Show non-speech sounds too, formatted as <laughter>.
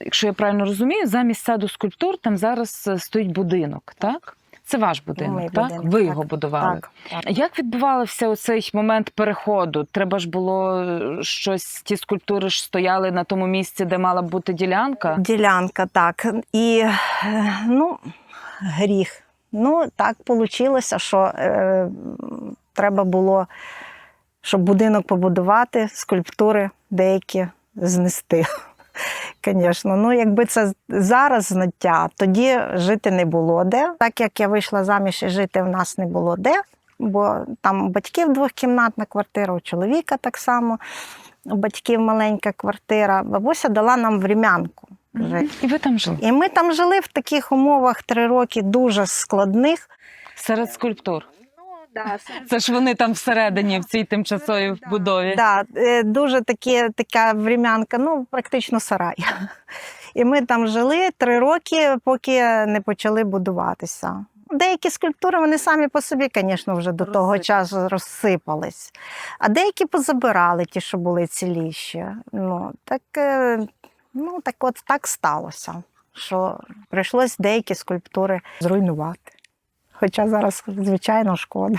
якщо я правильно розумію, замість саду скульптур там зараз е, стоїть будинок, так? Це ваш будинок, Мій так? будинок, Ви так, його будували. Так, так. Як відбувався оцей момент переходу? Треба ж було е, щось, ті скульптури ж стояли на тому місці, де мала бути ділянка. Ділянка, так. І е, ну, гріх. Ну, так вийшло, що е, треба було, щоб будинок побудувати, скульптури деякі знести. Звісно, ну якби це зараз знаття, тоді жити не було де. Так як я вийшла заміж і жити в нас не було де, бо там батьків двохкімнатна квартира, у чоловіка так само, у батьків маленька квартира. Бабуся дала нам врем'янку. жити. І ви там жили І ми там жили в таких умовах три роки дуже складних. серед скульптур. Да, <laughs> Це ж вони там всередині в цій тимчасовій будові. Да, е, дуже такі, така врем'янка, ну практично сарай. <laughs> І ми там жили три роки, поки не почали будуватися. Деякі скульптури вони самі по собі, звісно, вже до того часу розсипались. А деякі позабирали, ті, що були ціліші. Ну, так, е, ну, так от так сталося, що прийшлось деякі скульптури зруйнувати. Хоча зараз, звичайно, шкода.